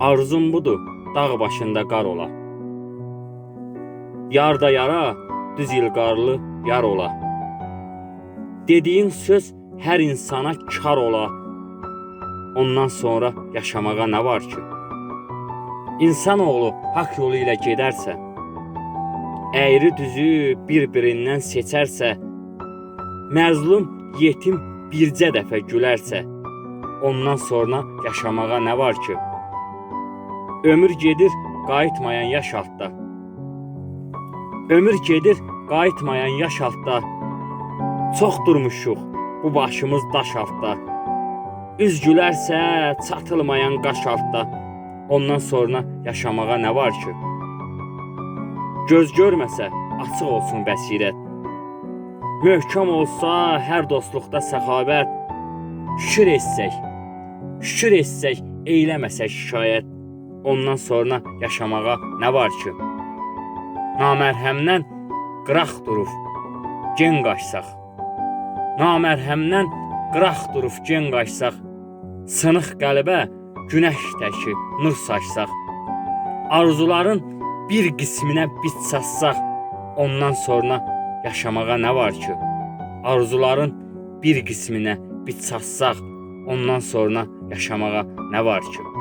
Arzum budur, dağ başında qar ola. Yar da yara, düz ilqarlı yar ola. Dediyin söz hər insana kar ola. Ondan sonra yaşamağa nə var ki? İnsanoğlu haqq yolu ilə gedərsə, əyri düzü bir-birindən seçərsə, məzlum yetim bircə dəfə gülərsə, ondan sonra yaşamağa nə var ki? Ömür gedir, qayıtmayan yaş altda. Ömür gedir, qayıtmayan yaş altda. Çox durmuşuq bu başımız daş altda. Üz gülərsə çatılmayan qaş altda. Ondan sonra yaşamağa nə var ki? Göz görməsə açıq olsun bəsirət. Möhkəm olsa hər dostluqda səxavət. Şükür etsək, şükür etsək, eyləməsək şikayət. Ondan sonra yaşamağa nə var ki? Namərhəmdən qıraq durub gen qaçsaq. Namərhəmdən qıraq durub gen qaçsaq. Sınıq qəlbə günəş təki nur saçsaq. Arzuların bir qisminə bit satsaq, ondan sonra yaşamağa nə var ki? Arzuların bir qisminə bit satsaq, ondan sonra yaşamağa nə var ki?